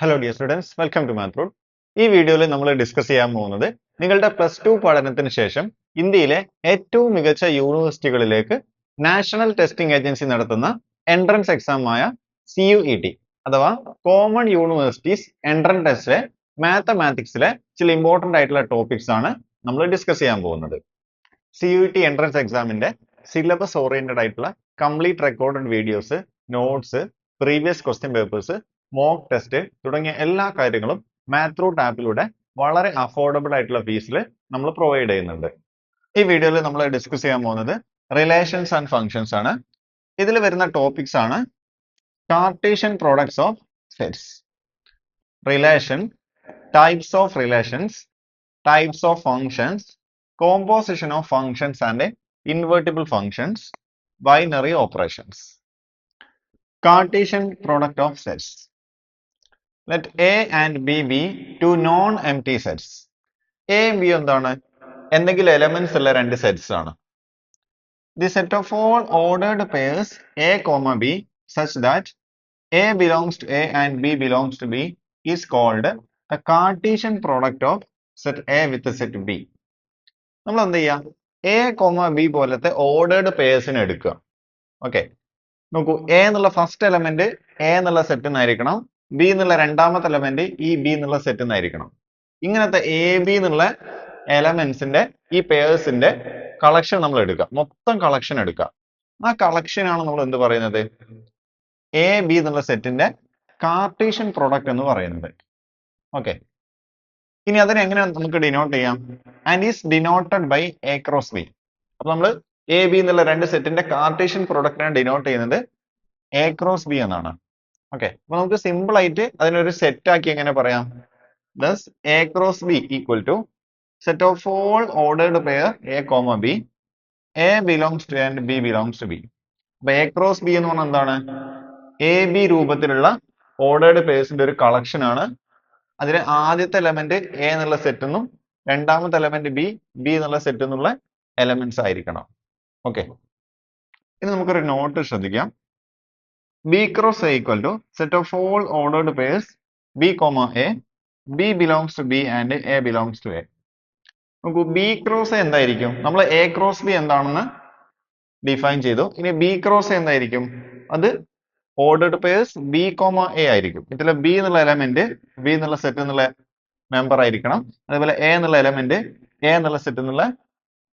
Hello dear students welcome to മാത്രൂൾ ഈ വീഡിയോയിൽ നമ്മൾ ഡിസ്കസ് ചെയ്യാൻ പോകുന്നത് നിങ്ങളുടെ പ്ലസ് ടു പഠനത്തിന് ശേഷം ഇന്ത്യയിലെ ഏറ്റവും മികച്ച യൂണിവേഴ്സിറ്റികളിലേക്ക് നാഷണൽ ടെസ്റ്റിംഗ് ഏജൻസി നടത്തുന്ന എൻട്രൻസ് എക്സാമായ സി യു ഇ ടി അഥവാ കോമൺ യൂണിവേഴ്സിറ്റീസ് എൻട്രൻസ് ടെസ്റ്റിലെ മാത്തമാറ്റിക്സിലെ ചില ഇമ്പോർട്ടന്റ് ആയിട്ടുള്ള ടോപ്പിക്സ് ആണ് നമ്മൾ ഡിസ്കസ് ചെയ്യാൻ പോകുന്നത്. സി യു ടി എൻട്രൻസ് എക്സാമിന്റെ സിലബസ് ഓറിയന്റഡ് ആയിട്ടുള്ള complete recorded videos notes previous question papers mock test തുടങ്ങിയ എല്ലാ കാര്യങ്ങളും മാത്രൂട്ട് ആപ്പിലൂടെ വളരെ അഫോർഡബിൾ ആയിട്ടുള്ള ഫീസിൽ നമ്മൾ പ്രൊവൈഡ് ചെയ്യുന്നുണ്ട്. ഈ വീഡിയോയിൽ നമ്മൾ ഡിസ്കസ് ചെയ്യാൻ പോകുന്നത് റിലേഷൻസ് ആൻഡ് ഫങ്ഷൻസ് ആണ്. ഇതിൽ വരുന്ന ടോപ്പിക്സ് ആണ് Cartesian products of sets relation types of relations types of functions composition of functions and invertible functions, binary operations. Cartesian product of sets. A and B be two non empty sets and B എന്താണ്? എന്തെങ്കിലും elements ഉള്ള രണ്ട് sets ആണ്. The set of all ordered pairs A comma B such that A belongs to A and B belongs to B is called the Cartesian product of set A with set B നമ്മൾ എന്ത് ചെയ്യാം? A comma B പോലത്തെ ordered പേഴ്സിനെ എടുക്കുക. Okay നോക്കൂ a എന്നുള്ള first element A എന്നുള്ള സെറ്റിൽ നിന്നായിരിക്കണം B എന്നുള്ള രണ്ടാമത്തെ എലമെന്റ് ഈ ബി എന്നുള്ള സെറ്റ് എന്നായിരിക്കണം ഇങ്ങനത്തെ എ ബി എന്നുള്ള എലമെന്റ്സിന്റെ ഈ പേഴ്സിന്റെ കളക്ഷൻ നമ്മൾ എടുക്കുക. മൊത്തം കളക്ഷൻ എടുക്കുക. ആ കളക്ഷനാണ് നമ്മൾ എന്ത് പറയുന്നത്? എ ബി എന്നുള്ള സെറ്റിന്റെ കാർട്ടീഷ്യൻ പ്രൊഡക്റ്റ് എന്ന് പറയുന്നത്. ഓക്കെ ഇനി അതിനെ എങ്ങനെ നമുക്ക് ഡിനോട്ട് ചെയ്യാം? And is denoted by A cross B അപ്പൊ നമ്മൾ എ ബി എന്നുള്ള രണ്ട് സെറ്റിന്റെ കാർട്ടീഷ്യൻ പ്രൊഡക്റ്റിനെ ഡിനോട്ട് ചെയ്യുന്നത് എ ക്രോസ് ബി എന്നാണ്. ഓക്കെ അപ്പൊ നമുക്ക് സിമ്പിൾ ആയിട്ട് അതിനൊരു സെറ്റ് ആക്കി എങ്ങനെ പറയാം? Thus A cross B equal to set of all ordered pair A comma B A belongs to and B belongs to B അപ്പൊ എ ക്രോസ് ബി എന്ന് പറഞ്ഞാൽ എന്താണ്? എ ബി രൂപത്തിലുള്ള ഓർഡേർഡ് പേഴ്സിന്റെ ഒരു കളക്ഷൻ ആണ്. അതിലെ ആദ്യത്തെ എലമെന്റ് എ എന്നുള്ള സെറ്റ് എന്നും രണ്ടാമത്തെ എലമെന്റ് ബി ബി എന്നുള്ള സെറ്റ് എന്നുള്ള എലമെന്റ്സ് ആയിരിക്കണം. ഓക്കെ ഇനി നമുക്കൊരു നോട്ട് ശ്രദ്ധിക്കാം. B cross A equal to set of all ordered pairs B comma A B belongs to B and A belongs to A നോക്കൂ ബി ക്രോസ് എന്തായിരിക്കും? നമ്മൾ A cross B എന്താണെന്ന് define ചെയ്തു. ഇനി ബി ക്രോസ് എന്തായിരിക്കും? അത് ordered pairs B comma A ആയിരിക്കും. ഇതിലെ ബി എന്നുള്ള എലമെന്റ് ബി എന്നുള്ള സെറ്റ് എന്നുള്ള മെമ്പർ ആയിരിക്കണം. അതേപോലെ എ എന്നുള്ള എലമെന്റ് എ എന്നുള്ള സെറ്റ് എന്നുള്ള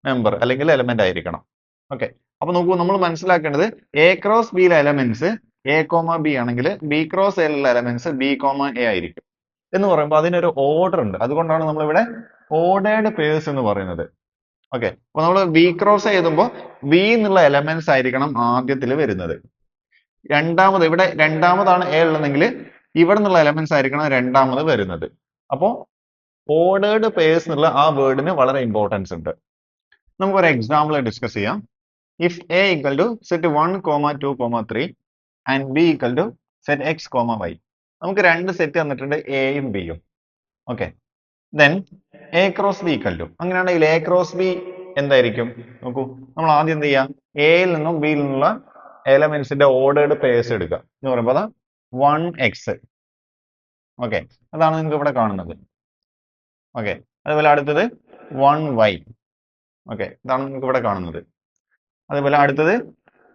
മെമ്പർ അല്ലെങ്കിൽ എലമെന്റ് ആയിരിക്കണം. ഓക്കെ അപ്പൊ നോക്കൂ നമ്മൾ മനസ്സിലാക്കേണ്ടത് എ ക്രോസ് ബിയിലെ എലമെന്റ്സ് എ കോമ ബി ആണെങ്കിൽ B cross L elements B comma A ആയിരിക്കും. എന്ന് പറയുമ്പോൾ അതിനൊരു ഓർഡർ ഉണ്ട്. അതുകൊണ്ടാണ് നമ്മൾ ഇവിടെ ഓർഡേഡ് പേഴ്സ് എന്ന് പറയുന്നത്. ഓക്കെ അപ്പൊ നമ്മൾ ബി ക്രോസ് എഴുതുമ്പോൾ ബി എന്നുള്ള എലമെന്റ്സ് ആയിരിക്കണം ആദ്യത്തിൽ വരുന്നത്. രണ്ടാമത് ഇവിടെ രണ്ടാമതാണ് എ ഉള്ളതെങ്കിൽ ഇവിടെ നിന്നുള്ള എലമെന്റ്സ് ആയിരിക്കണം രണ്ടാമത് വരുന്നത്. അപ്പോ ഓർഡേഡ് പേഴ്സ് എന്നുള്ള ആ വേർഡിന് വളരെ ഇമ്പോർട്ടൻസ് ഉണ്ട്. നമുക്കൊരു എക്സാമ്പിൾ ഡിസ്കസ് ചെയ്യാം. If A equal to set one comma two comma three and B equal to set X comma Y നമുക്ക് രണ്ട് സെറ്റ് തന്നിട്ടുണ്ട് എയും ബിയും okay then A cross B equal to അങ്ങനെയാണെങ്കിൽ എ ക്രോസ് ബി എന്തായിരിക്കും? നോക്കൂ. നമ്മൾ ആദ്യം എന്ത് ചെയ്യാം? എയിൽ നിന്നും ബിയിൽ നിന്നുള്ള എലമെന്റ്സിന്റെ ഓർഡേർഡ് പേഴ്സ് എടുക്കുക. എന്ന് പറയുമ്പോൾ അതാ വൺ എക്സ് ഓക്കെ അതാണ് നിങ്ങൾക്ക് ഇവിടെ കാണുന്നത്. ഓക്കെ അതുപോലെ അടുത്തത് വൺ വൈ ഓക്കെ ഇതാണ് നിങ്ങൾക്ക് ഇവിടെ കാണുന്നത്. അതുപോലെ അടുത്തത്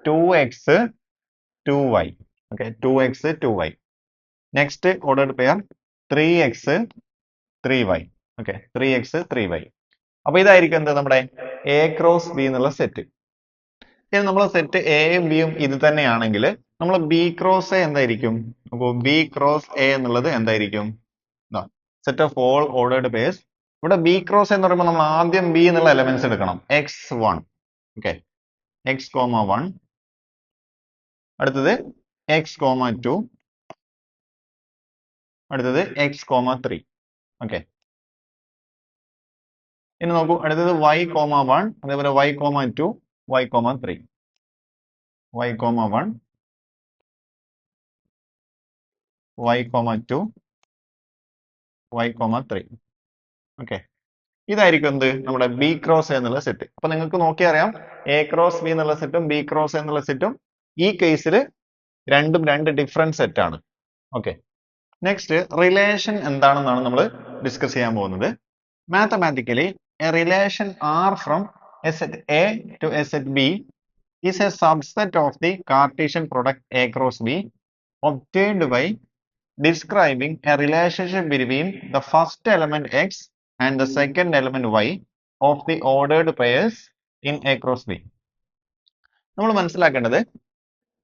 two X two Y okay two X two Y next ordered pair three X three Y okay three X three Y അപ്പൊ ഇതായിരിക്കും എന്ത് നമ്മുടെ എ ക്രോസ് ബി എന്നുള്ള സെറ്റ് ഇനി നമ്മൾ സെറ്റ് എയും ബിയും ഇത് തന്നെയാണെങ്കിൽ നമ്മൾ ബി ക്രോസ് എ എന്തായിരിക്കും? അപ്പോൾ ബി ക്രോസ് എ എന്നുള്ളത് എന്തായിരിക്കും? Set of all ordered pairs ഇവിടെ ബി ക്രോസ് എന്ന് പറയുമ്പോൾ നമ്മൾ ആദ്യം ബി എന്നുള്ള എലമെന്റ്സ് എടുക്കണം. X one okay X comma one അടുത്തത് എക്സ് കോമ ടു അടുത്തത് എക്സ് കോമ ത്രീ ഓക്കെ ഇനി നോക്കൂ അടുത്തത് വൈ കോമ വൺ അതേപോലെ Y comma two Y comma three Y comma one Y comma two Y comma three okay ഇതായിരിക്കും എന്ത്? നമ്മുടെ B cross എന്നുള്ള സെറ്റ് അപ്പൊ നിങ്ങൾക്ക് നോക്കിയറിയാം എ ക്രോസ് ബി എന്നുള്ള സെറ്റും ബി ക്രോസ് എന്നുള്ള സെറ്റും ഈ കേസിൽ രണ്ടും രണ്ട് ഡിഫറെന്റ് സെറ്റ് ആണ് ഓക്കെ നെക്സ്റ്റ് റിലേഷൻ എന്താണെന്നാണ് നമ്മൾ ഡിസ്കസ് ചെയ്യാൻ പോകുന്നത് mathematically a relation R from set A to set B is a subset of the Cartesian product A cross B obtained by describing a relationship between the first element X and the second element Y of the ordered pairs in A cross B. നമ്മൾ മനസ്സിലാക്കേണ്ടത്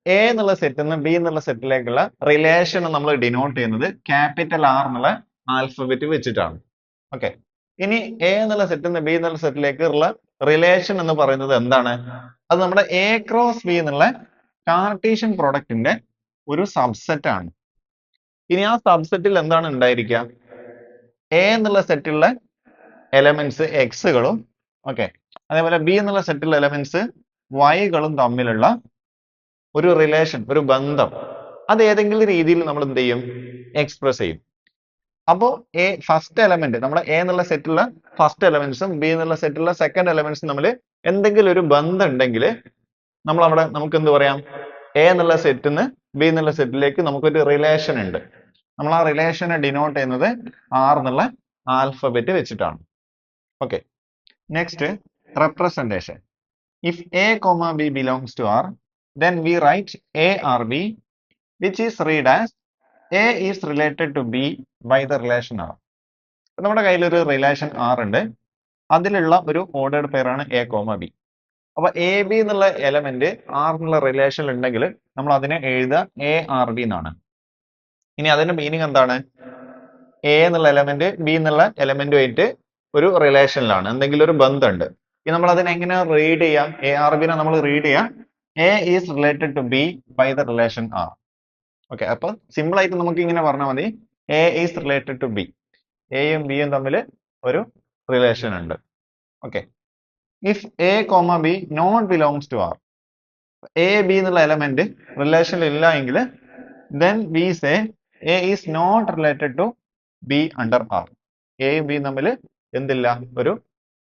A എന്നുള്ള സെറ്റിൽ നിന്ന് B എന്നുള്ള സെറ്റിലേക്കുള്ള relation നമ്മൾ denote ചെയ്യുന്നത് capital R എന്നുള്ള ആൽഫബറ്റ് വെച്ചിട്ടാണ്. ഓക്കെ ഇനി എ എന്നുള്ള സെറ്റിൽ നിന്ന് ബി എന്നുള്ള സെറ്റിലേക്കുള്ള റിലേഷൻ എന്ന് പറയുന്നത് എന്താണ്? അത് നമ്മുടെ എ ക്രോസ് ബി എന്നുള്ള കാർട്ടീഷ്യൻ പ്രൊഡക്റ്റിന്റെ ഒരു സബ്സെറ്റ് ആണ്. ഇനി ആ സബ്സെറ്റിൽ എന്താണ് ഉണ്ടായിരിക്കുക? എ എന്നുള്ള സെറ്റിലുള്ള എലമെന്റ്സ് എക്സുകളും ഓക്കെ അതേപോലെ ബി എന്നുള്ള സെറ്റിലുള്ള എലമെന്റ്സ് വൈകളും തമ്മിലുള്ള ഒരു റിലേഷൻ ഒരു ബന്ധം അത് ഏതെങ്കിലും രീതിയിൽ നമ്മൾ എന്ത് ചെയ്യും? എക്സ്പ്രസ് ചെയ്യും. അപ്പോ എ ഫസ്റ്റ് എലമെന്റ് നമ്മുടെ എ എന്നുള്ള സെറ്റിലുള്ള ഫസ്റ്റ് എലമെന്റ്സും ബി എന്നുള്ള സെറ്റിലുള്ള സെക്കൻഡ് എലമെന്റ്സും തമ്മിൽ എന്തെങ്കിലും ഒരു ബന്ധം ഉണ്ടെങ്കിൽ നമ്മൾ അവിടെ നമുക്ക് എന്ത് പറയാം? എ എന്നുള്ള സെറ്റിൽ നിന്ന് ബി എന്നുള്ള സെറ്റിലേക്ക് നമുക്കൊരു റിലേഷൻ ഉണ്ട്. നമ്മൾ ആ റിലേഷനെ ഡിനോട്ട് ചെയ്യുന്നത് ആർ എന്നുള്ള ആൽഫബറ്റ് വെച്ചിട്ടാണ്. Okay next representation if A comma B belongs to R then we write A or B, which is read as A is related to B by the relation R. നമ്മുടെ കയ്യിൽ ഒരു relation R ഉണ്ട്. അതിലുള്ള ഒരു ordered പേരാണ് A comma B അപ്പൊ A B എന്നുള്ള element R എന്നുള്ള റിലേഷൻ ഉണ്ടെങ്കിൽ നമ്മൾ അതിനെ എഴുതുക എ ആർ ബി എന്നാണ്. ഇനി അതിന്റെ മീനിങ് എന്താണ്? എ എന്നുള്ള എലമെന്റ് ബി എന്നുള്ള എലമെന്റുമായിട്ട് ഒരു റിലേഷനിലാണ് എന്തെങ്കിലും ഒരു ബന്ധമുണ്ട്. ഇനി നമ്മൾ അതിനെ എങ്ങനെ റീഡ് ചെയ്യാം? എ ആർ ബിനെ നമ്മൾ റീഡ് ചെയ്യാം. A is related to B by the relation R okay അപ്പൊ സിമ്പിൾ ആയിട്ട് നമുക്ക് ഇങ്ങനെ പറഞ്ഞാൽ മതി. A is related to B എയും ബിയും തമ്മിൽ ഒരു റിലേഷൻ ഉണ്ട്. Okay if A comma B not belongs to R A B എന്നുള്ള എലമെന്റ് റിലേഷനിൽ ഇല്ല എങ്കിൽ then we say A is not related to B under R എയും ബിയും തമ്മിൽ എന്തില്ല? ഒരു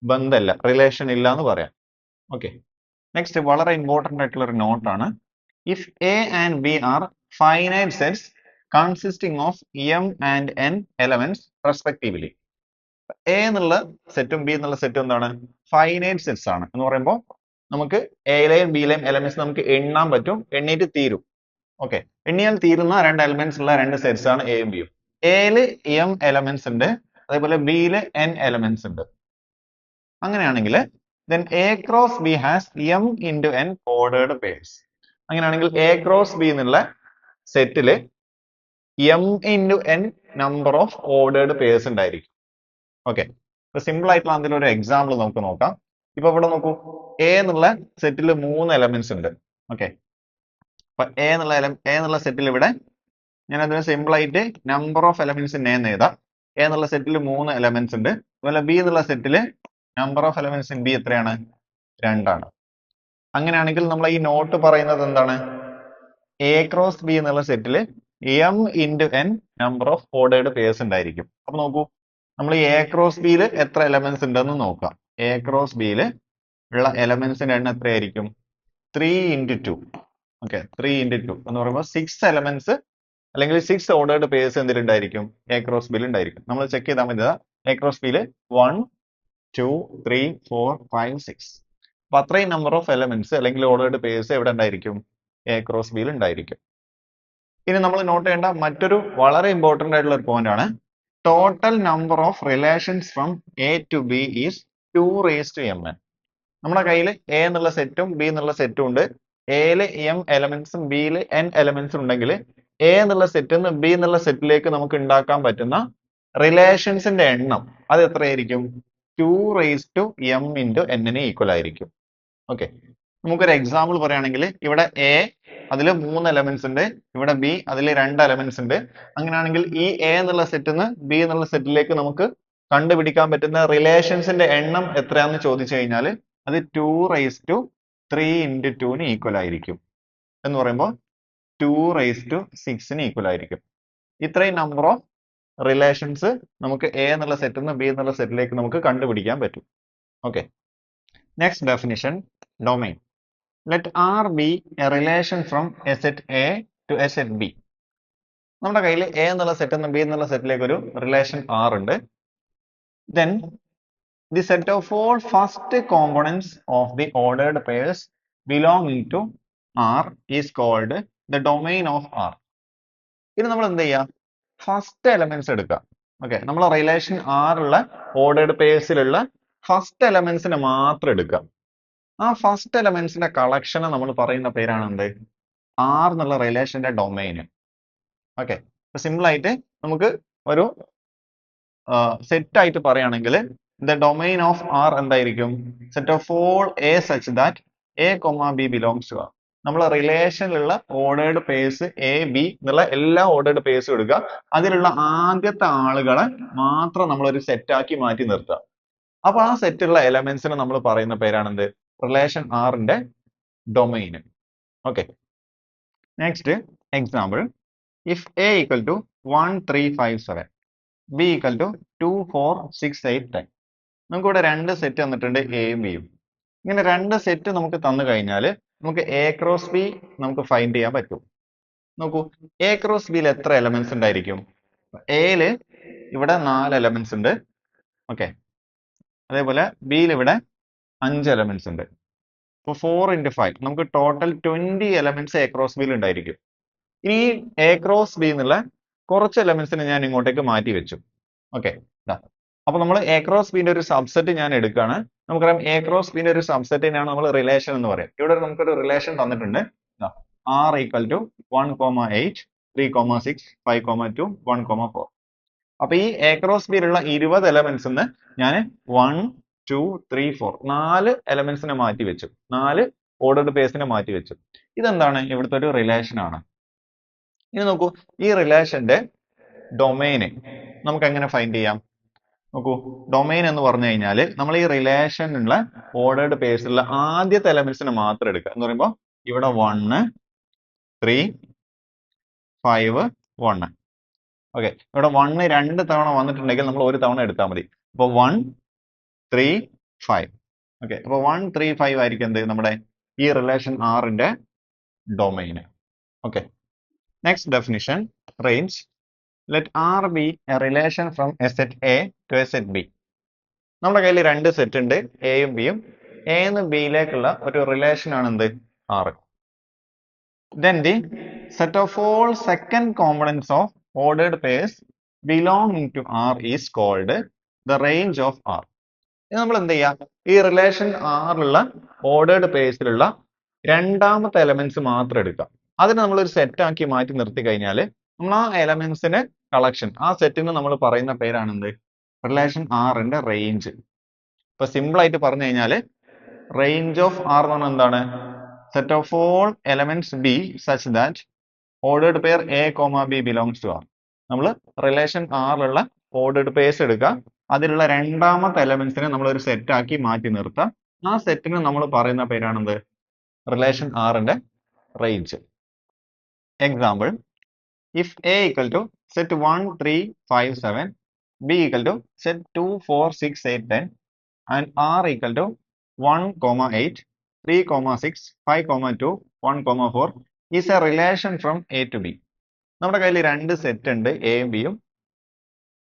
ബന്ധമല്ല റിലേഷൻ ഇല്ല എന്ന് പറയാം. ഓക്കെ നെക്സ്റ്റ് വളരെ ഇമ്പോർട്ടന്റ് ആയിട്ടുള്ള ഒരു നോട്ടാണ് if A and B are finite sets consisting of M and N elements respectively A എന്നുള്ള സെറ്റും ബി എന്നുള്ള സെറ്റും എന്താണ്? ഫൈനൈറ്റ് സെറ്റ്സ് ആണ്. എന്ന് പറയുമ്പോൾ നമുക്ക് എയിലെയും ബിയിലെയും എലമെന്റ്സ് നമുക്ക് എണ്ണാൻ പറ്റും. എണ്ണീറ്റ് തീരും. ഓക്കെ എണ്ണിയാൽ തീരുന്ന രണ്ട് എലമെന്റ്സ് ഉള്ള രണ്ട് സെറ്റ്സ് ആണ് എയും ബിയും എയിൽ എം എലമെന്റ്സ് ഉണ്ട്. അതേപോലെ ബിയിൽ എൻ എലമെന്റ്സ് ഉണ്ട്. അങ്ങനെയാണെങ്കിൽ then A cross B has M into N ordered pairs. അങ്ങനെയാണെങ്കിൽ എ ക്രോസ് ബി എന്നുള്ള സെറ്റിൽ M into N number of ordered pairs ഉണ്ടായിരിക്കും. ഓക്കെ ഇപ്പൊ സിമ്പിൾ ആയിട്ടുള്ള അതിന്റെ ഒരു എക്സാമ്പിൾ നമുക്ക് നോക്കാം. ഇപ്പൊ ഇവിടെ നോക്കൂ. എ എന്നുള്ള സെറ്റിൽ മൂന്ന് എലമെന്റ്സ് ഉണ്ട്. ഓക്കെ അപ്പൊ എ എന്നുള്ള എ എന്നുള്ള സെറ്റിൽ ഇവിടെ ഞാൻ അതിന് സിമ്പിൾ ആയിട്ട് നമ്പർ ഓഫ് എലമെന്റ്സ് എന്ന് എഴുതാം. എ എന്നുള്ള സെറ്റിൽ മൂന്ന് എലമെന്റ്സ് ഉണ്ട്. അതുപോലെ ബി എന്നുള്ള സെറ്റിൽ number of elements in B എത്രയാണ്? രണ്ടാണ്. അങ്ങനെയാണെങ്കിൽ നമ്മൾ ഈ നോട്ട് പറയുന്നത് എന്താണ്? എ ക്രോസ് ബി എന്നുള്ള സെറ്റിൽ M into N number of ordered pairs ഉണ്ടായിരിക്കും. അപ്പൊ നോക്കൂ നമ്മൾ എ ക്രോസ് ബിയിൽ എത്ര എലമെന്റ്സ് ഉണ്ടെന്ന് നോക്കാം. എ ക്രോസ് ബിയിൽ ഉള്ള എലമെന്റ്സിന്റെ എണ്ണം എത്രയായിരിക്കും? Three into two okay three into two എന്ന് പറയുമ്പോൾ സിക്സ് എലമെന്റ്സ് അല്ലെങ്കിൽ സിക്സ് ഓർഡേർഡ് പേഴ്സ് എന്തിലുണ്ടായിരിക്കും? എ ക്രോസ് ബിയിൽ ഉണ്ടായിരിക്കും. നമ്മൾ ചെക്ക് ചെയ്താൽ മതി എ ക്രോസ് ബിയിൽ one two three four five six അപ്പൊ അത്രയും നമ്പർ ഓഫ് എലമെന്റ്സ് അല്ലെങ്കിൽ ഓർഡേർഡ് പേഴ്സ് എവിടെ ഉണ്ടായിരിക്കും? എ ക്രോസ് ബിയിൽ ഉണ്ടായിരിക്കും. ഇനി നമ്മൾ നോട്ട് ചെയ്യേണ്ട മറ്റൊരു വളരെ ഇമ്പോർട്ടന്റ് ആയിട്ടുള്ള ഒരു പോയിന്റ് ആണ്. Total number of relations from A to B is two raise to M N നമ്മുടെ കയ്യിൽ എ എന്നുള്ള സെറ്റും ബി എന്നുള്ള സെറ്റും ഉണ്ട്. എയിൽ എം എലമെന്റ്സും ബിയിൽ എൻ എലമെന്റ്സും ഉണ്ടെങ്കിൽ എ എന്നുള്ള സെറ്റിൽ നിന്ന് ബി എന്നുള്ള സെറ്റിലേക്ക് നമുക്ക് ഉണ്ടാക്കാൻ പറ്റുന്ന റിലേഷൻസിന്റെ എണ്ണം അത് എത്രയായിരിക്കും? Two raise to M into എന്നിന് ഈക്വൽ ആയിരിക്കും. ഓക്കെ നമുക്കൊരു എക്സാമ്പിൾ പറയുകയാണെങ്കിൽ ഇവിടെ എ അതിൽ മൂന്ന് എലമെന്റ്സ് ഉണ്ട്. ഇവിടെ ബി അതിൽ രണ്ട് എലമെന്റ്സ് ഉണ്ട്. അങ്ങനെയാണെങ്കിൽ ഈ എ എന്നുള്ള സെറ്റിൽ നിന്ന് ബി എന്നുള്ള സെറ്റിലേക്ക് നമുക്ക് കണ്ടുപിടിക്കാൻ പറ്റുന്ന റിലേഷൻസിന്റെ എണ്ണം എത്രയാണെന്ന് ചോദിച്ചു കഴിഞ്ഞാൽ അത് two raise to three into ടുവിന് ഈക്വൽ ആയിരിക്കും. എന്ന് പറയുമ്പോൾ ടു റേസ് ടു സിക്സിന് ഈക്വൽ ആയിരിക്കും. ഇത്രയും നമ്പർ ഓഫ് റിലേഷൻസ് നമുക്ക് എ എന്നുള്ള സെറ്റിൽ നിന്ന് ബി എന്നുള്ള സെറ്റിലേക്ക് നമുക്ക് കണ്ടുപിടിക്കാൻ പറ്റും. Okay next definition domain let R be a relation from a set A to a set B നമ്മുടെ കയ്യിൽ എ എന്നുള്ള സെറ്റിൽ നിന്ന് ബി എന്നുള്ള സെറ്റിലേക്ക് ഒരു റിലേഷൻ ആർ ഉണ്ട്. Then the set of all first components of the ordered pairs belonging to R is called the domain of R ഇനി നമ്മൾ എന്ത് ചെയ്യുക ഫസ്റ്റ് എലമെന്റ്സ് എടുക്കുക ഓക്കെ നമ്മൾ റിലേഷൻ ആറുള്ള ഓർഡേഡ് പേഴ്സിലുള്ള ഫസ്റ്റ് എലമെന്റ്സിനെ മാത്രം എടുക്കാം. ആ ഫസ്റ്റ് എലമെന്റ്സിന്റെ കളക്ഷനെ നമ്മൾ പറയുന്ന പേരാണ് എന്ത്? ആർ എന്നുള്ള റിലേഷന്റെ ഡൊമൈന് ഓക്കെ സിമ്പിൾ ആയിട്ട് നമുക്ക് ഒരു സെറ്റ് ആയിട്ട് പറയുകയാണെങ്കിൽ ദ ഡൊമൈൻ ഓഫ് ആർ എന്തായിരിക്കും? Set of all A such that A comma B belongs to R നമ്മൾ റിലേഷനിലുള്ള ഓർഡേർഡ് പേഴ്സ് എ ബി എന്നുള്ള എല്ലാ ഓർഡേർഡ് പേഴ്സും എടുക്കുക അതിലുള്ള ആദ്യത്തെ ആളുകളെ മാത്രം നമ്മൾ ഒരു സെറ്റ് ആക്കി മാറ്റി നിർത്തുക. അപ്പൊ ആ സെറ്റുള്ള എലമെന്റ്സിനെ നമ്മൾ പറയുന്ന പേരാണെന്ത്? റിലേഷൻ ആറിന്റെ domain okay next example if A equal to one three five seven B equal to two four six eight ten നമുക്കിവിടെ രണ്ട് സെറ്റ് തന്നിട്ടുണ്ട് എയും ബിയും ഇങ്ങനെ രണ്ട് സെറ്റ് നമുക്ക് തന്നു കഴിഞ്ഞാൽ നമുക്ക് എ ക്രോസ് ബി നമുക്ക് ഫൈൻഡ് ചെയ്യാൻ പറ്റും. നോക്കൂ എ ക്രോസ് ബിയിൽ എത്ര എലമെന്റ്സ് ഉണ്ടായിരിക്കും? എയിൽ ഇവിടെ നാല് എലമെന്റ്സ് ഉണ്ട്. ഓക്കെ അതേപോലെ ബിയിൽ ഇവിടെ അഞ്ച് എലമെന്റ്സ് ഉണ്ട്. ഇപ്പോൾ ഫോർ ഇന്റു ഫൈവ് നമുക്ക് total twenty elements A cross ബിയിൽ ഉണ്ടായിരിക്കും. ഈ എ ക്രോസ് ബി എന്നുള്ള കുറച്ച് എലമെന്റ്സിനെ ഞാൻ ഇങ്ങോട്ടേക്ക് മാറ്റി വെച്ചു. ഓക്കെ അപ്പൊ നമ്മൾ എ ക്രോസ് ബിന്റെ ഒരു സബ്സെറ്റ് ഞാൻ എടുക്കുകയാണ് നമുക്കറിയാം എ ക്രോസ് ബിന്റെ ഒരു സബ്സെറ്റിനാണ് നമ്മൾ റിലേഷൻ എന്ന് പറയാം. ഇവിടെ നമുക്കൊരു റിലേഷൻ തന്നിട്ടുണ്ട്. R equal to one comma eight three comma six five comma two one comma four അപ്പൊ ഈ എ ക്രോസ് ബിയിലുള്ള ഇരുപത് എലമെന്റ്സ് ഞാൻ വൺ ടു ത്രീ ഫോർ നാല് എലമെന്റ്സിനെ മാറ്റി വെച്ചു. നാല് ഓർഡർഡ് പേഴ്സിനെ മാറ്റി വെച്ചു. ഇതെന്താണ്? ഇവിടുത്തെ ഒരു റിലേഷൻ ആണ്. ഇനി നോക്കൂ. ഈ റിലേഷന്റെ ഡൊമൈന് നമുക്ക് എങ്ങനെ ഫൈൻഡ് ചെയ്യാം? നോക്കൂ. ഡൊമൈൻ എന്ന് പറഞ്ഞു കഴിഞ്ഞാൽ നമ്മൾ ഈ റിലേഷനുള്ള ഓർഡേർഡ് പേഴ്സിലുള്ള ആദ്യത്തെ എലമെന്റ്സിനെ മാത്രം എടുക്കുക. എന്ന് പറയുമ്പോൾ ഇവിടെ one three five one okay ഇവിടെ വണ്ണ് രണ്ട് തവണ വന്നിട്ടുണ്ടെങ്കിൽ നമ്മൾ ഒരു തവണ എടുത്താൽ മതി. അപ്പോൾ വൺ ത്രീ ഫൈവ് ഓക്കെ അപ്പോൾ വൺ ത്രീ ഫൈവ് ആയിരിക്കും എന്ത്? നമ്മുടെ ഈ റിലേഷൻ ആറിന്റെ domain okay next definition range let R be a relation from a set A to a set B നമ്മുടെ കയ്യിൽ രണ്ട് സെറ്റ് ഉണ്ട് എയും ബിയും എ എന്ന് ബിയിലേക്കുള്ള ഒരു റിലേഷൻ ആണ് എന്ത്? R then the set of all second components of ordered pairs belonging to R is called the range of R ഇത് നമ്മൾ എന്ത് ചെയ്യാം? ഈ റിലേഷൻ ആറിലുള്ള ഓർഡേർഡ് പേഴ്സിലുള്ള രണ്ടാമത്തെ എലമെന്റ്സ് മാത്രം എടുക്കാം. അതിനെ നമ്മൾ ഒരു സെറ്റ് ആക്കി മാറ്റി നിർത്തി കഴിഞ്ഞാൽ നമ്മൾ ആ എലമെന്റ്സിന്റെ കളക്ഷൻ ആ സെറ്റിന് നമ്മൾ പറയുന്ന പേരാണ് എന്ത് റിലേഷൻ ആറിന്റെ റേഞ്ച് ഇപ്പൊ സിമ്പിൾ ആയിട്ട് പറഞ്ഞു കഴിഞ്ഞാൽ റേഞ്ച് ഓഫ് ആർ എന്ന് പറഞ്ഞാൽ എന്താണ്? Set of all elements B such that ordered pair A comma B belongs to R നമ്മൾ റിലേഷൻ ആറിലുള്ള ഓർഡേർഡ് പേഴ്സ് എടുക്കുക. അതിലുള്ള രണ്ടാമത്തെ എലമെന്റ്സിനെ നമ്മൾ ഒരു സെറ്റ് ആക്കി മാറ്റി നിർത്തുക. ആ സെറ്റിന് നമ്മൾ പറയുന്ന പേരാണെന്ത്? റിലേഷൻ ആറിന്റെ range example if A equal to set one three five seven B equal to set two four six eight ten and R equal to one comma eight three comma six five comma two one comma four is a relation from A to B നമ്മുടെ കയ്യിൽ രണ്ട് set ഉണ്ട് എയും ബിയും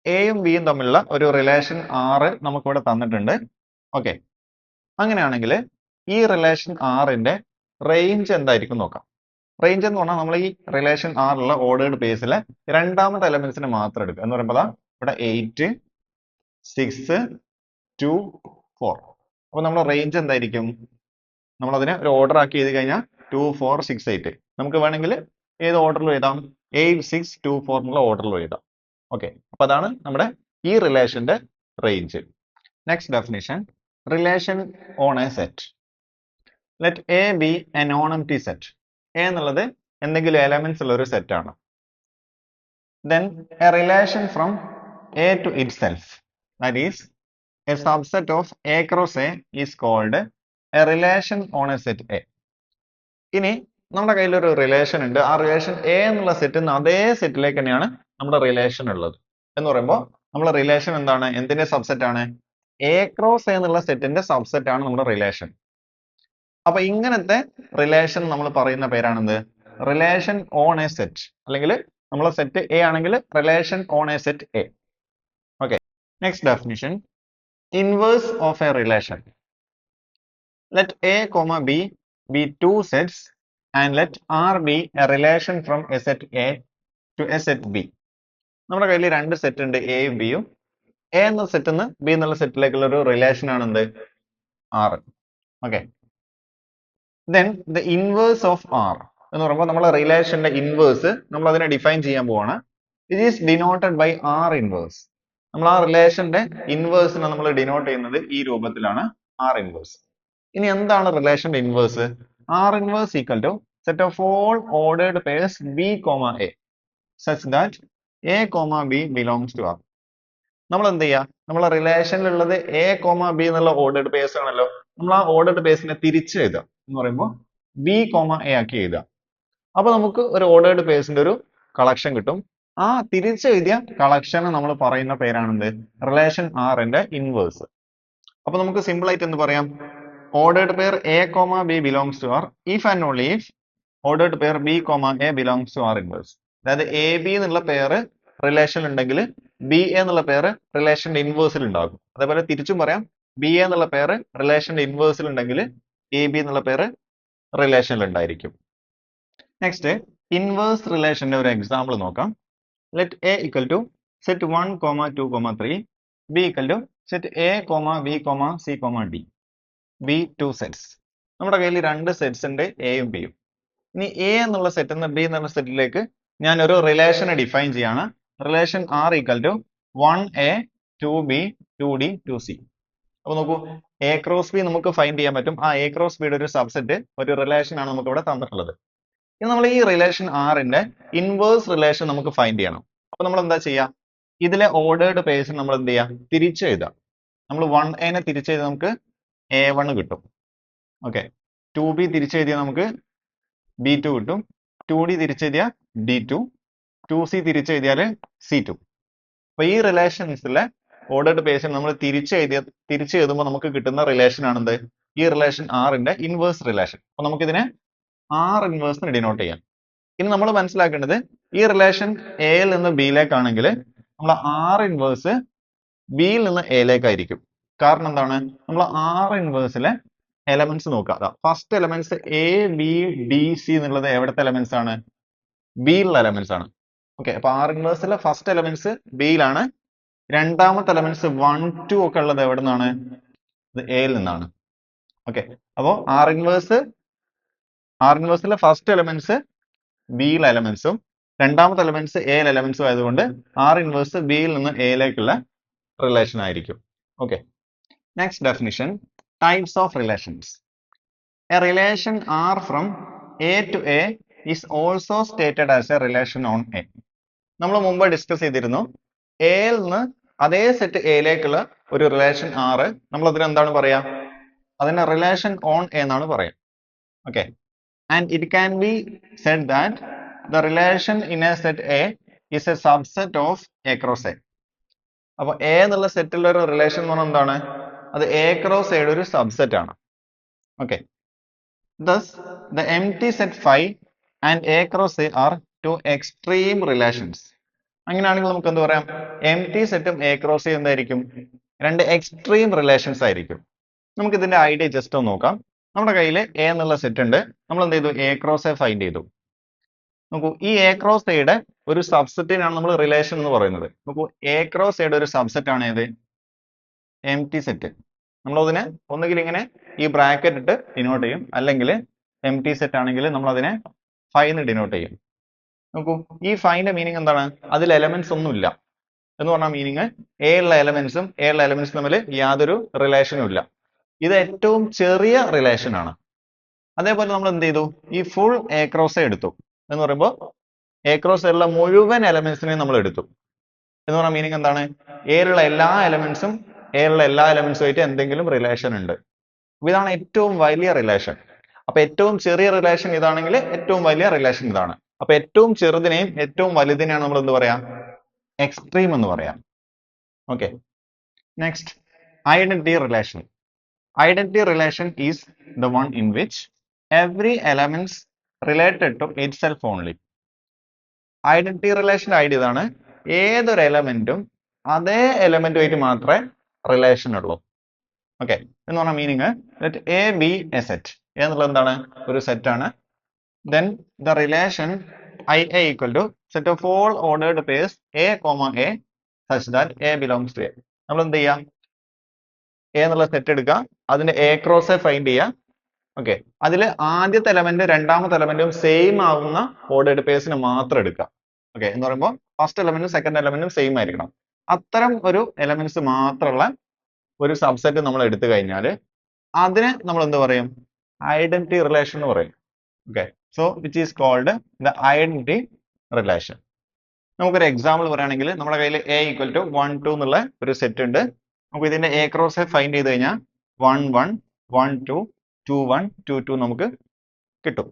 എയും ബിയും തമ്മിലുള്ള ഒരു റിലേഷൻ ആറ് നമുക്കിവിടെ തന്നിട്ടുണ്ട്. ഓക്കെ അങ്ങനെയാണെങ്കിൽ ഈ റിലേഷൻ ആറിന്റെ റേഞ്ച് എന്തായിരിക്കും നോക്കാം. റേഞ്ച് എന്ന് പറഞ്ഞാൽ നമ്മൾ ഈ റിലേഷൻ ആറുള്ള ഓർഡേർഡ് പേസിലെ രണ്ടാമത്തെ എലമെന്റ്സിനെ മാത്രം എടുക്കുക. എന്ന് പറയുമ്പോൾ ഇവിടെ എയ്റ്റ് സിക്സ് ടു ഫോർ അപ്പൊ നമ്മുടെ റേഞ്ച് എന്തായിരിക്കും? നമ്മൾ അതിനെ ഒരു ഓർഡർ ആക്കി എഴുതി കഴിഞ്ഞാൽ ടു ഫോർ സിക്സ് എയ്റ്റ് നമുക്ക് വേണമെങ്കിൽ ഏത് ഓർഡറിൽ എഴുതാം. എയ്റ്റ് സിക്സ് ടു ഫോർ എന്നുള്ള ഓർഡറിൽ എഴുതാം. ഓക്കെ അപ്പൊ അതാണ് നമ്മുടെ ഈ റിലേഷന്റെ range next definition relation on a set let A be a non empty set A എന്നുള്ളത് എന്തെങ്കിലും എലമെന്റ്സ് ഉള്ള ഒരു സെറ്റ് ആണ്. A relation from A to itself that is a subset of A cross A is called a relation on a set A ഇനി നമ്മുടെ കയ്യിൽ ഒരു relation ഉണ്ട്. ആ റിലേഷൻ എ എന്നുള്ള സെറ്റിൽ നിന്ന് അതേ സെറ്റിലേക്ക് തന്നെയാണ് നമ്മുടെ റിലേഷൻ ഉള്ളത്. എന്ന് പറയുമ്പോൾ നമ്മുടെ റിലേഷൻ എന്താണ്? എന്തിന്റെ സബ്സെറ്റ് ആണ്? എ ക്രോസ് എന്നുള്ള സെറ്റിന്റെ സബ്സെറ്റ് ആണ് നമ്മുടെ റിലേഷൻ അപ്പൊ ഇങ്ങനത്തെ റിലേഷൻ നമ്മൾ പറയുന്ന പേരാണെന്ത്? റിലേഷൻ ഓൺ എ സെറ്റ് അല്ലെങ്കിൽ നമ്മൾ സെറ്റ് എ ആണെങ്കിൽ relation on a set A okay next definition inverse of a relation let A comma B be two sets and let R be a relation from a set A to a set B നമ്മുടെ കയ്യിൽ രണ്ട് set ഉണ്ട് എയും ബിയും A എന്ന സെറ്റിൽ നിന്ന് B എന്നുള്ള സെറ്റിലേക്കുള്ള ഒരു റിലേഷൻ ആണ് എന്ത് R okay then the inverse of R എന്ന് പറയുമ്പോൾ നമ്മളെ റിലേഷന്റെ ഇൻവേഴ്സ് നമ്മൾ അതിനെ ഡിഫൈൻ ചെയ്യാൻ പോവാണ്. It is denoted by R inverse നമ്മൾ ആ റിലേഷന്റെ ഇൻവേഴ്സിനെ നമ്മൾ ഡിനോട്ട് ചെയ്യുന്നത് ഈ രൂപത്തിലാണ് ആർ ഇൻവേഴ്സ് ഇനി എന്താണ് റിലേഷന്റെ inverse R inverse equal to set of all ordered pairs B comma A such that A comma B belongs to R നമ്മൾ എന്ത് ചെയ്യുക നമ്മളെ റിലേഷനിലുള്ളത് എ കോമ ബി എന്നുള്ള ഓർഡേർഡ് പേഴ്സ് ആണല്ലോ. നമ്മൾ ആ ഓർഡേർഡ് പേഴ്സിനെ തിരിച്ച് എഴുതുക എന്ന് പറയുമ്പോൾ ബി കോമ എ ആക്കി എഴുതാം അപ്പൊ നമുക്ക് ഒരു ഓർഡേർഡ് പേഴ്സിന്റെ ഒരു കളക്ഷൻ കിട്ടും. ആ തിരിച്ചെഴുതിയ കളക്ഷന് നമ്മൾ പറയുന്ന പേരാണെന്ത്? റിലേഷൻ ആറിന്റെ ഇൻവേഴ്സ് അപ്പൊ നമുക്ക് സിമ്പിൾ ആയിട്ട് എന്ത് പറയാം? Ordered pair A comma B belongs to R if and only if ordered pair B comma A belongs to R inverse അതായത് എ ബി എന്നുള്ള പെയർ റിലേഷൻ ഉണ്ടെങ്കിൽ ബി എന്നുള്ള പെയർ റിലേഷന്റെ ഇൻവേഴ്സിൽ ഉണ്ടാകും. അതേപോലെ തിരിച്ചും പറയാം. ബി എന്നുള്ള പെയർ റിലേഷന്റെ ഇൻവേഴ്സിൽ ഉണ്ടെങ്കിൽ എ ബി എന്നുള്ള പേര് റിലേഷനിൽ ഉണ്ടായിരിക്കും. നെക്സ്റ്റ് ഇൻവേഴ്സ് റിലേഷന്റെ ഒരു എക്സാമ്പിൾ നോക്കാം. Let A equal to set one comma two comma three B equal to set A comma B comma C comma D be two sets നമ്മുടെ കയ്യിൽ രണ്ട് സെറ്റ്സ് ഉണ്ട് എയും ബിയും ഇനി എ എന്നുള്ള സെറ്റ് എന്ന ബി എന്നുള്ള സെറ്റിലേക്ക് ഞാൻ ഒരു റിലേഷനെ ഡിഫൈൻ ചെയ്യാണ്. Relation R equal to one A two B two D two C അപ്പൊ നോക്കൂ എ ക്രോസ് ബി നമുക്ക് ഫൈൻഡ് ചെയ്യാൻ പറ്റും. ആ എ ക്രോസ് ബിയുടെ ഒരു സബ്സെറ്റ് ഒരു റിലേഷൻ ആണ് നമുക്ക് ഇവിടെ തന്നിട്ടുള്ളത്. ഇനി നമ്മൾ ഈ റിലേഷൻ ആറിന്റെ ഇൻവേഴ്സ് റിലേഷൻ നമുക്ക് ഫൈൻഡ് ചെയ്യണം. അപ്പൊ നമ്മൾ എന്താ ചെയ്യാ? ഇതിലെ ഓർഡേർഡ് പേഴ്സൺ നമ്മൾ എന്ത് ചെയ്യാം? തിരിച്ചെഴുതാം നമ്മൾ വൺ എനെ തിരിച്ചെഴുതി നമുക്ക് എ വൺ കിട്ടും. ഓക്കെ ടു ബി തിരിച്ചെഴുതിയാൽ നമുക്ക് ബി ടു കിട്ടും. ടു ഡി തിരിച്ചെഴുതിയാൽ ഡി ടു ടു സി തിരിച്ചെഴുതിയാൽ സി ടു അപ്പൊ ഈ റിലേഷൻസിലെ ഓർഡേർഡ് പേഴ്സ് നമ്മൾ തിരിച്ച് എഴുതിയ തിരിച്ച് എഴുതുമ്പോൾ നമുക്ക് കിട്ടുന്ന റിലേഷൻ ആണ് ആണെന്ത് ഈ റിലേഷൻ ആറിന്റെ ഇൻവേഴ്സ് റിലേഷൻ അപ്പൊ നമുക്കിതിനെ ആർ ഇൻവേഴ്സിന് ഡിനോട്ട് ചെയ്യാം. ഇനി നമ്മൾ മനസ്സിലാക്കേണ്ടത് ഈ റിലേഷൻ എയിൽ നിന്ന് ബിയിലേക്കാണെങ്കിൽ നമ്മൾ ആർ ഇൻവേഴ്സ് ബിയിൽ നിന്ന് എയിലേക്കായിരിക്കും കാരണം എന്താണ്? നമ്മൾ ആർ ഇൻവേഴ്സിലെ എലമെന്റ്സ് നോക്കുക. First elements A B D C എന്നുള്ളത് എവിടുത്തെ എലമെന്റ്സ് ആണ്? ബിയിലുള്ള എലമെന്റ്സ് ആണ്. ഓക്കെ അപ്പൊ ആർ ഇൻവേഴ്സിലെ ഫസ്റ്റ് എലമെന്റ്സ് ബിയിലാണ് രണ്ടാമത്തെ എലമെന്റ്സ് വൺ ടു ഒക്കെ ഉള്ളത് എവിടെ നിന്നാണ് എയിൽ നിന്നാണ്. ഓക്കെ അപ്പോ ആർ ഇൻവേഴ്സ് ആർ ഇൻവേഴ്സിലെ ഫസ്റ്റ് എലമെന്റ്സ് ബിയിലെ എലമെന്റ്സും രണ്ടാമത്തെ എലമെന്റ്സ് എയിൽ എലമെന്റ്സും ആയതുകൊണ്ട് ആർ ഇൻവേഴ്സ് ബിയിൽ നിന്ന് എയിലേക്കുള്ള റിലേഷൻ ആയിരിക്കും. Okay next definition types of relations a relation R from A to A is also stated as a relation on A നമ്മൾ മുമ്പ് ഡിസ്കസ് ചെയ്തിരുന്നു എയിൽ നിന്ന് അതേ സെറ്റ് എയിലേക്കുള്ള ഒരു റിലേഷൻ ആറ് നമ്മൾ അതിന് എന്താണ് പറയാ? അതിനെ റിലേഷൻ ഓൺ എന്നാണ് പറയാം. Okay and it can be said that the relation in a set A is a subset of A cross A അപ്പൊ എ എന്നുള്ള സെറ്റിലുള്ള ഒരു റിലേഷൻ എന്ന് പറഞ്ഞാൽ എന്താണ്? അത് എ ക്രോസ് എയുടെ ഒരു സബ്സെറ്റ് ആണ്. Okay thus the empty set five and A cross A are two extreme relations അങ്ങനെയാണെങ്കിൽ നമുക്ക് എന്ത് പറയാം? എം ടി സെറ്റും എ ക്രോസ് എന്തായിരിക്കും? രണ്ട് എക്സ്ട്രീം റിലേഷൻസ് ആയിരിക്കും. നമുക്ക് ഇതിന്റെ ഐഡിയ ജസ്റ്റ് ഒന്ന് നോക്കാം. നമ്മുടെ കയ്യിൽ എ എന്നുള്ള സെറ്റ് ഉണ്ട്. നമ്മൾ എന്ത് ചെയ്തു? എ ക്രോസ് എ ഫൈൻഡ് ചെയ്തു. നോക്കൂ ഈ എ ക്രോസ് എയുടെ ഒരു സബ്സെറ്റിനാണ് നമ്മൾ റിലേഷൻ എന്ന് പറയുന്നത്. നോക്കൂ എ ക്രോസ് എയുടെ ഒരു സബ്സെറ്റ് ആണ് ഏത്? എം ടി സെറ്റ് നമ്മൾ അതിനെ ഒന്നുകിൽ ഇങ്ങനെ ഈ ബ്രാക്കറ്റ് ഇട്ട് ഡിനോട്ട് ചെയ്യും. അല്ലെങ്കിൽ എം ടി സെറ്റ് ആണെങ്കിൽ നമ്മൾ അതിനെ ഫൈന്ന് ഡിനോട്ട് ചെയ്യും. നോക്കൂ ഈ ഫൈന്റെ മീനിങ് എന്താണ്? അതിൽ എലമെന്റ്സ് ഒന്നുമില്ല എന്ന് പറഞ്ഞാൽ മീനിങ് എ ഉള്ള എലമെന്റ്സും എ ഉള്ള എലമെന്റ്സും തമ്മിൽ യാതൊരു റിലേഷനും ഇല്ല. ഇത് ഏറ്റവും ചെറിയ റിലേഷൻ ആണ്. അതേപോലെ നമ്മൾ എന്ത് ചെയ്തു? ഈ ഫുൾ എ ക്രോസ് എടുത്തു. എന്ന് പറയുമ്പോൾ എ ക്രോസ് ഉള്ള മുഴുവൻ എലമെന്റ്സിനെയും നമ്മൾ എടുത്തു. എന്ന് പറഞ്ഞ മീനിങ് എന്താണ്? എയിലുള്ള എല്ലാ എലമെന്റ്സും എയിലുള്ള എല്ലാ എലമെന്റ്സുമായിട്ട് എന്തെങ്കിലും റിലേഷൻ ഉണ്ട്. ഇതാണ് ഏറ്റവും വലിയ റിലേഷൻ അപ്പൊ ഏറ്റവും ചെറിയ റിലേഷൻ ഇതാണെങ്കിൽ ഏറ്റവും വലിയ റിലേഷൻ ഇതാണ്. അപ്പൊ ഏറ്റവും ചെറുതിനെയും ഏറ്റവും വലുതിനെയാണ് നമ്മൾ എന്ത് പറയാം? എക്സ്ട്രീം എന്ന് പറയാം. Okay next identity relation identity relation is the one in which every related to to itself only. Identity relation idea ഇതാണ്. ഏതൊരു എലമെന്റും അതേ എലമെന്റുമായിട്ട് മാത്രമേ റിലേഷൻ ഉള്ളൂ. ഓക്കെ എന്ന് പറഞ്ഞ meaning A be a set എന്നുള്ളത് എന്താണ്? ഒരു സെറ്റാണ് then the relation ia equal to set of all ordered pairs a comma a such that a belongs to a. നമ്മൾ എന്ത് ചെയ്യാം? എ എന്നുള്ള സെറ്റ് എടുക്കുക. അതിന്റെ എ ക്രോസ് എ ഫൈൻഡ് ചെയ്യുക ഓക്കെ അതിൽ ആദ്യത്തെ എലമെന്റ് രണ്ടാമത്തെ എലമെന്റും സെയിം ആവുന്ന ഓർഡേഡ് പേഴ്സിന് മാത്രം എടുക്കുക. ഓക്കെ എന്ന് പറയുമ്പോൾ ഫസ്റ്റ് എലമെന്റും സെക്കൻഡ് എലമെന്റും സെയിം ആയിരിക്കണം. അത്തരം ഒരു എലമെന്റ്സ് മാത്രമുള്ള ഒരു സബ്സെറ്റ് നമ്മൾ എടുത്തു കഴിഞ്ഞാൽ അതിനെ നമ്മൾ എന്ത് പറയും? ഐഡന്റിറ്റി റിലേഷൻ എന്ന് പറയും. Okay so which is called the identity relation നമുക്കൊരു എക്സാമ്പിൾ പറയുകയാണെങ്കിൽ നമ്മുടെ കയ്യിൽ A equal to one two എന്നുള്ള ഒരു സെറ്റ് ഉണ്ട്. നമുക്ക് ഇതിന്റെ എ ക്രോസ് എ ഫൈൻഡ് ചെയ്ത് കഴിഞ്ഞാൽ one one one two two one two two നമുക്ക് കിട്ടും.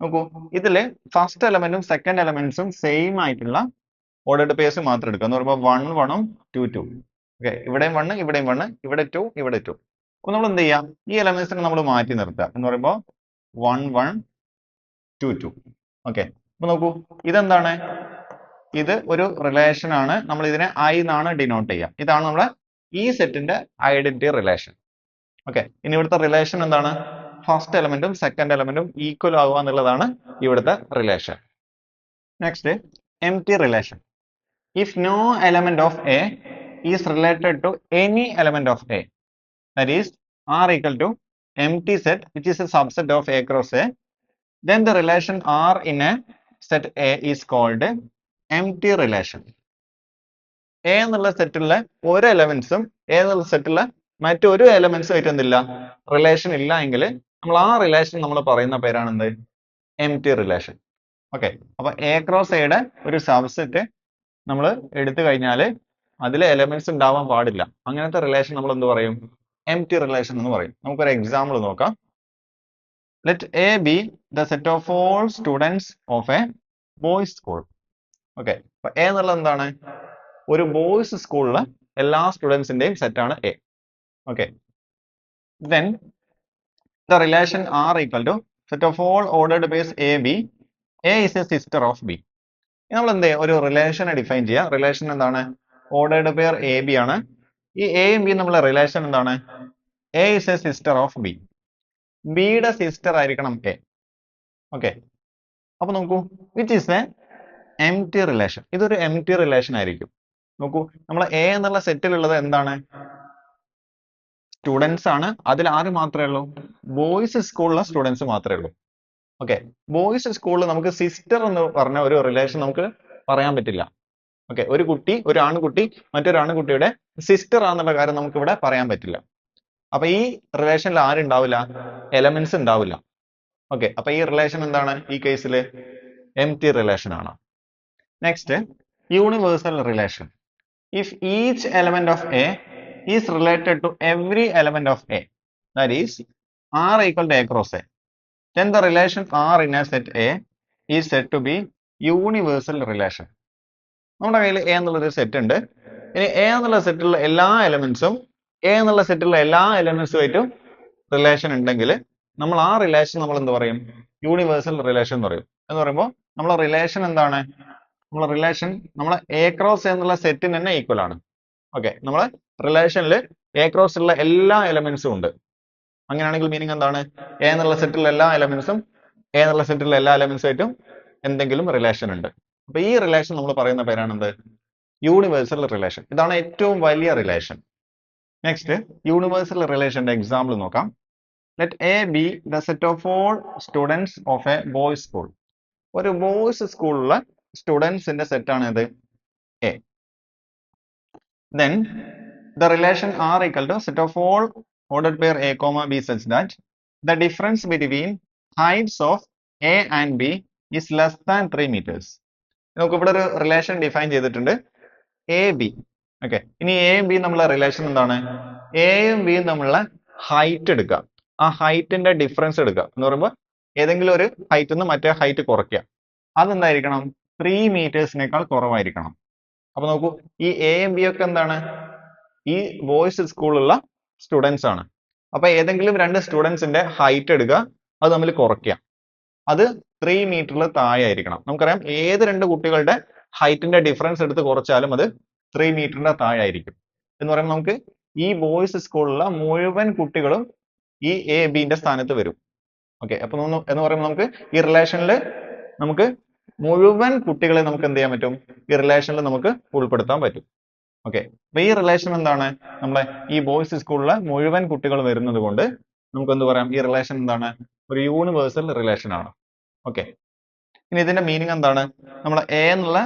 നോക്കൂ ഇതിൽ ഫസ്റ്റ് എലമെന്റും സെക്കൻഡ് എലമെന്റ്സും സെയിം ആയിട്ടുള്ള ഓർഡേഡ് പേഴ്സ് മാത്രം എടുക്കുക. എന്ന് പറയുമ്പോൾ വൺ വണ്ണും ടു ടു ഓക്കെ ഇവിടെയും വണ്ണ് ഇവിടെയും വണ്ണ് ഇവിടെ ടു ഇവിടെ ടു അപ്പൊ നമ്മൾ എന്ത് ചെയ്യാം ഈ എലമെന്റ്സിനെ നമ്മൾ മാറ്റി നിർത്തുക. എന്ന് പറയുമ്പോൾ one one two two okay അപ്പൊ നോക്കൂ ഇതെന്താണ്? ഇത് ഒരു റിലേഷൻ ആണ്. നമ്മൾ ഇതിനെ ഐ എന്നാണ് ഡിനോട്ട് ചെയ്യുക ഇതാണ് നമ്മുടെ ഈ സെറ്റിന്റെ ഐഡന്റിറ്റി റിലേഷൻ ഓക്കെ ഇനി ഇവിടുത്തെ റിലേഷൻ എന്താണ്? ഫസ്റ്റ് എലമെന്റും സെക്കൻഡ് എലമെന്റും ഈക്വൽ ആവുക എന്നുള്ളതാണ് ഇവിടുത്തെ relation next empty relation if no element of A is related to any element of A that is R equal to empty set which is a subset of A cross A then the relation R in a set A is called empty relation. A എന്നുള്ള സെറ്റിലെ ഒരു എലമെന്റ്സും A എന്നുള്ള സെറ്റിലെ മറ്റൊരു എലമെന്റ്സും ആയിട്ട് എന്തില്ല relation ഇല്ല എങ്കിൽ നമ്മൾ ആ റിലേഷൻ നമ്മൾ പറയുന്ന പേരാണ് എന്ത്? എം ടി റിലേഷൻ ഓക്കെ അപ്പൊ എ ക്രോസ് എയുടെ ഒരു സബ്സെറ്റ് നമ്മൾ എടുത്തു കഴിഞ്ഞാൽ അതിൽ എലമെന്റ്സ് ഉണ്ടാവാൻ പാടില്ല. അങ്ങനത്തെ റിലേഷൻ നമ്മൾ എന്ത് പറയും? എം റിലേഷൻ എന്ന് പറയും. നമുക്കൊരു എക്സാമ്പിൾ നോക്കാം. Let A be the set of all students of a boys school okay അപ്പൊ എ എന്നുള്ളത് എന്താണ്? ഒരു ബോയ്സ് സ്കൂളിലെ എല്ലാ സ്റ്റുഡൻസിന്റെയും സെറ്റ് ആണ് A okay then the relation R equal to set of all ordered pairs A B A is a sister of B നമ്മൾ എന്ത് ഒരു റിലേഷനെ ഡിഫൈൻ ചെയ്യുക റിലേഷൻ എന്താണ്? ഓർഡേഡ് പേർ എ ബി ആണ്. ഈ എയും ബി നമ്മളെ റിലേഷൻ എന്താണ്? A is a sister of B ബിയുടെ സിസ്റ്റർ ആയിരിക്കണം എ ഓക്കെ അപ്പൊ നോക്കൂ which is a empty relation ഇതൊരു എം ടി റിലേഷൻ ആയിരിക്കും. നോക്കൂ നമ്മൾ എ എന്നുള്ള സെറ്റിലുള്ളത് എന്താണ്? സ്റ്റുഡൻസ് ആണ്. അതിൽ ആര് മാത്രമേ ഉള്ളൂ? ബോയ്സ് സ്കൂളിലെ സ്റ്റുഡൻസ് മാത്രമേ ഉള്ളൂ. ഓക്കെ ബോയ്സ് സ്കൂളിൽ നമുക്ക് സിസ്റ്റർ എന്ന് പറഞ്ഞ ഒരു റിലേഷൻ നമുക്ക് പറയാൻ പറ്റില്ല. ഓക്കെ ഒരു കുട്ടി ഒരു ആൺകുട്ടി മറ്റൊരു ആൺകുട്ടിയുടെ സിസ്റ്റർ ആണെന്നുള്ള കാര്യം നമുക്ക് ഇവിടെ പറയാൻ പറ്റില്ല. അപ്പൊ ഈ റിലേഷനിൽ ആരുണ്ടാവില്ല എലമെന്റ്സ് ഉണ്ടാവില്ല ഓക്കെ അപ്പൊ ഈ റിലേഷൻ എന്താണ് ഈ കേസിൽ എം ടി റിലേഷൻ ആണ്. Next universal relation if each element of A is related to every element of A that is R equal to A cross A then the relation R in a set A is said to be universal relation നമ്മുടെ കയ്യിൽ A എന്നുള്ളൊരു set ഉണ്ട്. ഇനി A എന്നുള്ള സെറ്റിലുള്ള എല്ലാ എലമെന്റ്സും A എന്നുള്ള സെറ്റിലുള്ള എല്ലാ എലമെന്റ്സുമായിട്ടും relation ഉണ്ടെങ്കിൽ നമ്മൾ ആ റിലേഷൻ നമ്മൾ എന്ത് പറയും? യൂണിവേഴ്സൽ റിലേഷൻ എന്ന് പറയും. എന്ന് പറയുമ്പോൾ നമ്മളെ റിലേഷൻ എന്താണ്? നമ്മളെ റിലേഷൻ നമ്മളെ എ ക്രോസ് എന്നുള്ള സെറ്റിന് തന്നെ ഈക്വൽ ആണ്. ഓക്കെ നമ്മളെ റിലേഷനിൽ എ ക്രോസ് ഉള്ള എല്ലാ എലമെന്റ്സും ഉണ്ട്. അങ്ങനെയാണെങ്കിൽ മീനിങ് എന്താണ്? എ എന്നുള്ള സെറ്റിലുള്ള എല്ലാ എലമെന്റ്സും എ എന്നുള്ള സെറ്റിലുള്ള എല്ലാ എലമെന്റ്സുമായിട്ടും എന്തെങ്കിലും റിലേഷൻ ഉണ്ട്. അപ്പൊ ഈ റിലേഷൻ നമ്മൾ പറയുന്ന പേരാണ് എന്ത്? യൂണിവേഴ്സൽ റിലേഷൻ ഇതാണ് ഏറ്റവും വലിയ റിലേഷൻ നെക്സ്റ്റ് യൂണിവേഴ്സൽ റിലേഷന്റെ എക്സാമ്പിൾ നോക്കാം. Let A be the set of all students of a boys school ഒരു ബോയ്സ് സ്കൂളിലെ സ്റ്റുഡൻസിന്റെ സെറ്റാണ് ഇത് A then the relation R equal to set of all order pair A comma B such that the difference between heights of A and B is less than three meters നമുക്ക് ഇവിടെ ഒരു relation define ചെയ്തിട്ടുണ്ട്. A B okay ഇനി എയും ബിയും തമ്മിലുള്ള relation എന്താണ്? എയും ബിയും തമ്മിലുള്ള ഹൈറ്റ് എടുക്കുക. ആ ഹൈറ്റിന്റെ ഡിഫറൻസ് എടുക്കുക. എന്ന് പറയുമ്പോൾ ഏതെങ്കിലും ഒരു ഹൈറ്റ് നിന്ന് മറ്റേ ഹൈറ്റ് കുറയ്ക്കുക. അതെന്തായിരിക്കണം? ത്രീ മീറ്റേഴ്സിനേക്കാൾ കുറവായിരിക്കണം. അപ്പൊ നോക്കൂ ഈ എയും ബി ഒക്കെ എന്താണ്? ഈ ബോയ്സ് സ്കൂളുള്ള സ്റ്റുഡൻസ് ആണ്. അപ്പൊ ഏതെങ്കിലും രണ്ട് സ്റ്റുഡൻസിന്റെ ഹൈറ്റ് എടുക്കുക അത് തമ്മിൽ കുറയ്ക്കുക. അത് ത്രീ മീറ്ററിൽ താഴെ ആയിരിക്കണം നമുക്കറിയാം ഏത് രണ്ട് കുട്ടികളുടെ ഹൈറ്റിന്റെ ഡിഫറൻസ് എടുത്ത് കുറച്ചാലും അത് ത്രീ മീറ്ററിന്റെ താഴെ ആയിരിക്കും എന്ന് പറയുമ്പോൾ നമുക്ക് ഈ ബോയ്സ് സ്കൂളിലുള്ള മുഴുവൻ കുട്ടികളും ഈ എ ബിന്റെ സ്ഥാനത്ത് വരും. ഓക്കെ അപ്പൊ എന്ന് പറയുമ്പോൾ നമുക്ക് ഈ റിലേഷനിൽ നമുക്ക് മുഴുവൻ കുട്ടികളെ നമുക്ക് എന്ത് ചെയ്യാൻ പറ്റും? ഈ റിലേഷനിൽ നമുക്ക് ഉൾപ്പെടുത്താൻ പറ്റും. ഓക്കെ അപ്പൊ ഈ റിലേഷൻ എന്താണ്? നമ്മളെ ഈ ബോയ്സ് സ്കൂളിലെ മുഴുവൻ കുട്ടികൾ വരുന്നത് കൊണ്ട് നമുക്ക് എന്ത് പറയാം? ഈ റിലേഷൻ എന്താണ്? ഒരു യൂണിവേഴ്സൽ റിലേഷൻ ആണ്. ഓക്കെ ഇനി ഇതിന്റെ മീനിങ് എന്താണ്? നമ്മൾ എ എന്നുള്ള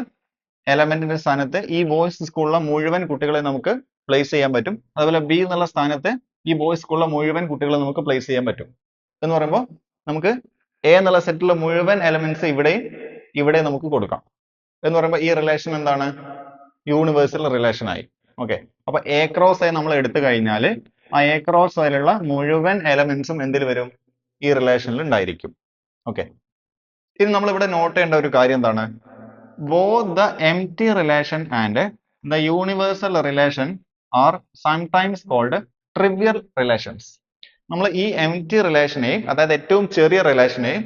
എലമെന്റിന്റെ സ്ഥാനത്ത് ഈ ബോയ്സ് സ്കൂളിലെ മുഴുവൻ കുട്ടികളെ നമുക്ക് പ്ലേസ് ചെയ്യാൻ പറ്റും. അതുപോലെ ബി എന്നുള്ള സ്ഥാനത്ത് ഈ ബോയ്സ് സ്കൂളിലെ മുഴുവൻ കുട്ടികളെ നമുക്ക് പ്ലേസ് ചെയ്യാൻ പറ്റും. എന്ന് പറയുമ്പോൾ നമുക്ക് എ എന്നുള്ള സെറ്റിലെ മുഴുവൻ എലമെന്റ്സ് ഇവിടെയും ഇവിടെ നമുക്ക് കൊടുക്കാം. എന്ന് പറയുമ്പോൾ ഈ റിലേഷൻ എന്താണ്? യൂണിവേഴ്സൽ റിലേഷൻ ആയി. ഓക്കെ അപ്പൊ എ ക്രോസ് എ നമ്മൾ എടുത്തു കഴിഞ്ഞാൽ ആ എ ക്രോസ് വരെയുള്ള മുഴുവൻ എലമെന്റ്സും എന്തിൽ വരും? ഈ റിലേഷനിൽ ഉണ്ടായിരിക്കും. ഓക്കെ ഇനി നമ്മൾ ഇവിടെ നോട്ട് ചെയ്യേണ്ട ഒരു കാര്യം എന്താണ്? Both the empty relation and the universal relation are sometimes called trivial relations. നമ്മൾ ഈ empty റിലേഷനെയും അതായത് ഏറ്റവും ചെറിയ റിലേഷനെയും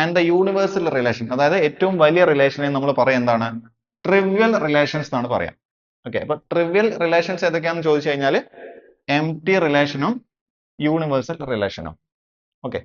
ആൻഡ് ദ യൂണിവേഴ്സൽ റിലേഷൻ അതായത് ഏറ്റവും വലിയ റിലേഷനെയും നമ്മൾ പറയാം എന്താണ്? ട്രിവ്യൽ റിലേഷൻസ് എന്നാണ് പറയാം. ഓക്കെ അപ്പൊ ട്രിവ്യൽ റിലേഷൻസ് ഏതൊക്കെയാണെന്ന് ചോദിച്ചു കഴിഞ്ഞാൽ empty റിലേഷനും യൂണിവേഴ്സൽ റിലേഷനും ഓക്കെ